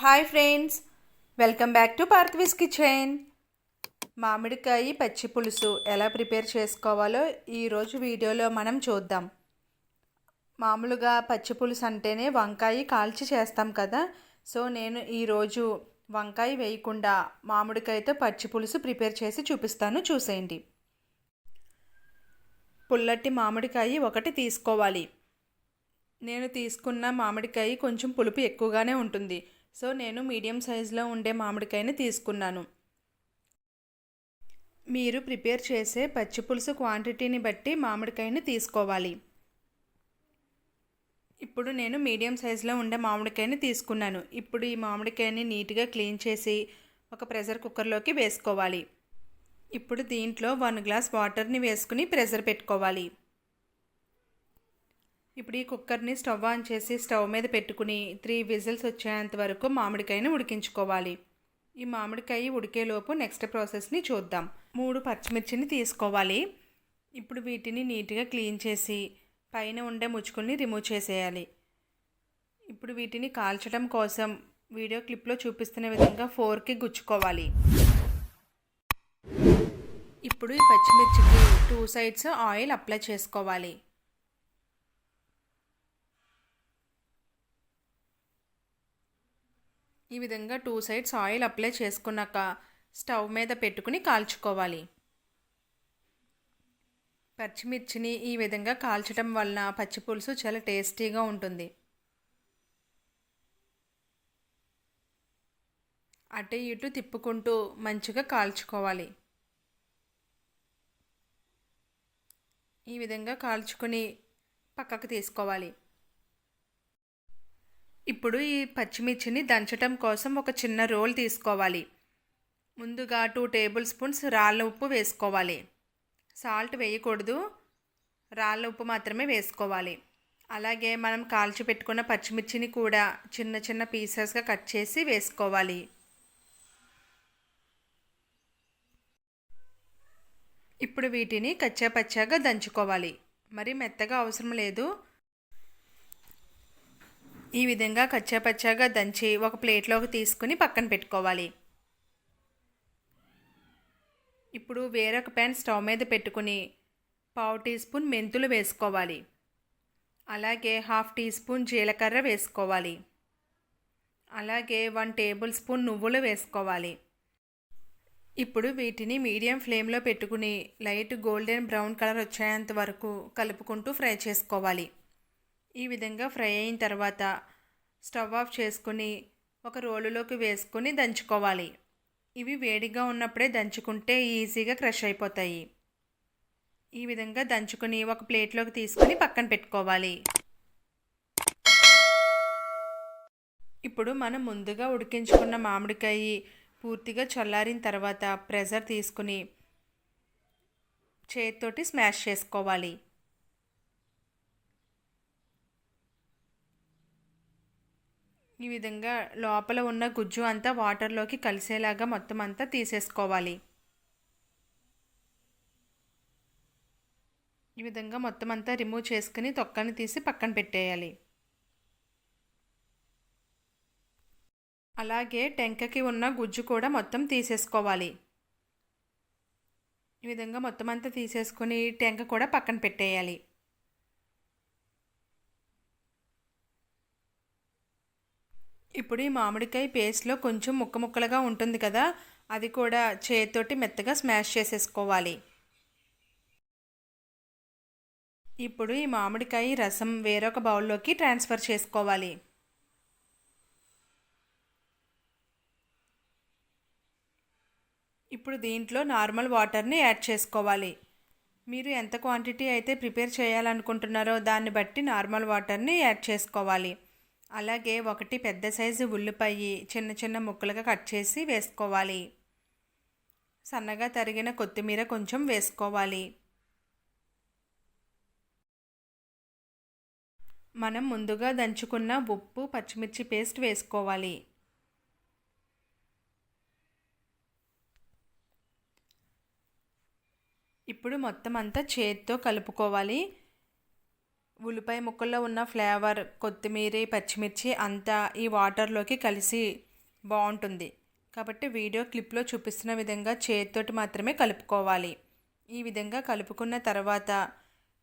Hi friends welcome back to Parthavi's kitchen. మామిడికాయ పచ్చి పులుసు ఎలా ప్రిపేర్ చేసుకోవాలో ఈరోజు వీడియోలో మనం చూద్దాం. మామూలుగా పచ్చి పులుసు అంటేనే వంకాయ కాల్చి చేస్తాం కదా సో నేను ఈరోజు వంకాయ వేయకుండా మామిడికాయతో పచ్చి పులుసు ప్రిపేర్ చేసి చూపిస్తాను చూసేయండి. పుల్లటి మామిడికాయ ఒకటి తీసుకోవాలి. నేను తీసుకున్న మామిడికాయ కొంచెం పులుపు ఎక్కువగానే ఉంటుంది. సో నేను మీడియం సైజులో ఉండే మామిడికాయని తీసుకున్నాను. మీరు ప్రిపేర్ చేసే పచ్చి పులుసు క్వాంటిటీని బట్టి మామిడికాయని తీసుకోవాలి. ఇప్పుడు నేను మీడియం సైజులో ఉండే మామిడికాయని తీసుకున్నాను. ఇప్పుడు ఈ మామిడికాయని నీట్గా క్లీన్ చేసి ఒక ప్రెషర్ కుక్కర్లోకి వేసుకోవాలి. ఇప్పుడు దీంట్లో వన్ గ్లాస్ వాటర్ని వేసుకుని ప్రెషర్ పెట్టుకోవాలి. ఇప్పుడు ఈ కుక్కర్ని స్టవ్ ఆన్ చేసి స్టవ్ మీద పెట్టుకుని త్రీ విజిల్స్ వచ్చేంత వరకు మామిడికాయని ఉడికించుకోవాలి. ఈ మామిడికాయ ఉడికేలోపు నెక్స్ట్ ప్రాసెస్ని చూద్దాం. మూడు పచ్చిమిర్చిని తీసుకోవాలి. ఇప్పుడు వీటిని నీట్గా క్లీన్ చేసి పైన ఉండే ముచ్చుకుల్ని రిమూవ్ చేసేయాలి. ఇప్పుడు వీటిని కాల్చడం కోసం వీడియో క్లిప్లో చూపిస్తున్న విధంగా ఫోర్కి గుచ్చుకోవాలి. ఇప్పుడు ఈ పచ్చిమిర్చికి టూ సైడ్స్ ఆయిల్ అప్లై చేసుకోవాలి. ఈ విధంగా టూ సైడ్స్ ఆయిల్ అప్లై చేసుకున్నాక స్టవ్ మీద పెట్టుకుని కాల్చుకోవాలి. పచ్చిమిర్చిని ఈ విధంగా కాల్చడం వలన పచ్చి పులుసు చాలా టేస్టీగా ఉంటుంది. అటు ఇటు తిప్పుకుంటూ మంచిగా కాల్చుకోవాలి. ఈ విధంగా కాల్చుకొని పక్కకు తీసుకోవాలి. ఇప్పుడు ఈ పచ్చిమిర్చిని దంచటం కోసం ఒక చిన్న రోల్ తీసుకోవాలి. ముందుగా టూ టేబుల్ స్పూన్స్ రాళ్ళ ఉప్పు వేసుకోవాలి. సాల్ట్ వేయకూడదు. రాళ్ళ ఉప్పు మాత్రమే వేసుకోవాలి. అలాగే మనం కాల్చి పెట్టుకున్న పచ్చిమిర్చిని కూడా చిన్న చిన్న పీసెస్గా కట్ చేసి వేసుకోవాలి. ఇప్పుడు వీటిని కచ్చా పచ్చాగా దంచుకోవాలి. మరి మెత్తగా అవసరం లేదు. ఈ విధంగా కచ్చాపచ్చాగా దంచి ఒక ప్లేట్లోకి తీసుకుని పక్కన పెట్టుకోవాలి. ఇప్పుడు వేరొక ప్యాన్ స్టవ్ మీద పెట్టుకుని పావు టీ స్పూన్ మెంతులు వేసుకోవాలి. అలాగే హాఫ్ టీ స్పూన్ జీలకర్ర వేసుకోవాలి. అలాగే వన్ టేబుల్ స్పూన్ నువ్వులు వేసుకోవాలి. ఇప్పుడు వీటిని మీడియం ఫ్లేమ్లో పెట్టుకుని లైట్ గోల్డెన్ బ్రౌన్ కలర్ వచ్చేంత వరకు కలుపుకుంటూ ఫ్రై చేసుకోవాలి. ఈ విధంగా ఫ్రై అయిన తర్వాత స్టవ్ ఆఫ్ చేసుకుని ఒక రోలులోకి వేసుకొని దంచుకోవాలి. ఇవి వేడిగా ఉన్నప్పుడే దంచుకుంటే ఈజీగా క్రష్ అయిపోతాయి. ఈ విధంగా దంచుకొని ఒక ప్లేట్లోకి తీసుకొని పక్కన పెట్టుకోవాలి. ఇప్పుడు మనం ముందుగా ఉడికించుకున్న మామిడికాయ పూర్తిగా చల్లారిన తర్వాత ప్రెజర్ తీసుకుని చేతితోటి స్మాష్ చేసుకోవాలి. ఈ విధంగా లోపల ఉన్న గుజ్జు అంతా వాటర్లోకి కలిసేలాగా మొత్తం అంతా తీసేసుకోవాలి. ఈ విధంగా మొత్తం అంతా రిమూవ్ చేసుకుని తొక్కని తీసి పక్కన పెట్టేయాలి. అలాగే టెంకకి ఉన్న గుజ్జు కూడా మొత్తం తీసేసుకోవాలి. ఈ విధంగా మొత్తం అంతా తీసేసుకొని టెంక కూడా పక్కన పెట్టేయాలి. ఇప్పుడు ఈ మామిడికాయ పేస్ట్లో కొంచెం ముక్క ముక్కలుగా ఉంటుంది కదా అది కూడా చేతితోటి మెత్తగా స్మాష్ చేసేసుకోవాలి. ఇప్పుడు ఈ మామిడికాయ రసం వేరొక బౌల్లోకి ట్రాన్స్ఫర్ చేసుకోవాలి. ఇప్పుడు దీంట్లో నార్మల్ వాటర్ని యాడ్ చేసుకోవాలి. మీరు ఎంత క్వాంటిటీ అయితే ప్రిపేర్ చేయాలనుకుంటున్నారో దాన్ని బట్టి నార్మల్ వాటర్ని యాడ్ చేసుకోవాలి. అలాగే ఒకటి పెద్ద సైజు ఉల్లిపాయ చిన్న చిన్న ముక్కలుగా కట్ చేసి వేసుకోవాలి. సన్నగా తరిగిన కొత్తిమీర కొంచెం వేసుకోవాలి. మనం ముందుగా దంచుకున్న ఉప్పు పచ్చిమిర్చి పేస్ట్ వేసుకోవాలి. ఇప్పుడు మొత్తం అంతా చేతితో కలుపుకోవాలి. ఉల్లిపాయ ముక్కల్లో ఉన్న ఫ్లేవర్ కొత్తిమీర పచ్చిమిర్చి అంతా ఈ వాటర్లోకి కలిసి బాగుంటుంది. కాబట్టి వీడియో క్లిప్లో చూపిస్తున్న విధంగా చేతితోటి మాత్రమే కలుపుకోవాలి. ఈ విధంగా కలుపుకున్న తర్వాత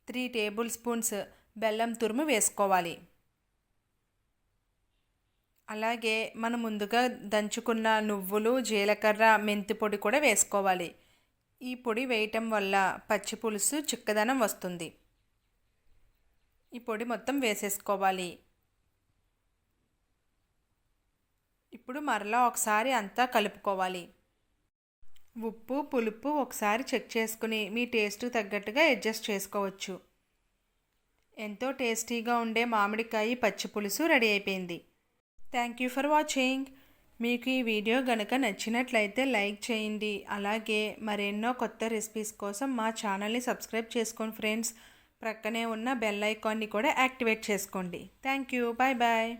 త్రీ టేబుల్ స్పూన్స్ బెల్లం తురుము వేసుకోవాలి. అలాగే మనం ముందుగా దంచుకున్న నువ్వులు జీలకర్ర మెంతి పొడి కూడా వేసుకోవాలి. ఈ పొడి వేయటం వల్ల పచ్చి పులుసు చిక్కదనం వస్తుంది. ఈ పొడి మొత్తం వేసేసుకోవాలి. ఇప్పుడు మరలా ఒకసారి అంతా కలుపుకోవాలి. ఉప్పు పులుపు ఒకసారి చెక్ చేసుకుని మీ టేస్ట్ తగ్గట్టుగా అడ్జస్ట్ చేసుకోవచ్చు. ఎంతో టేస్టీగా ఉండే మామిడికాయ పచ్చి పులుసు రెడీ అయిపోయింది. థ్యాంక్ యూ ఫర్ వాచింగ్ మీకు ఈ వీడియో గనుక నచ్చినట్లయితే లైక్ చేయండి. అలాగే మరెన్నో కొత్త రెసిపీస్ కోసం మా ఛానల్ని సబ్స్క్రైబ్ చేసుకోండి ఫ్రెండ్స్ ప్రక్కనే ఉన్న బెల్ ఐకాన్ని కూడా యాక్టివేట్ చేసుకోండి. Thank you. Bye bye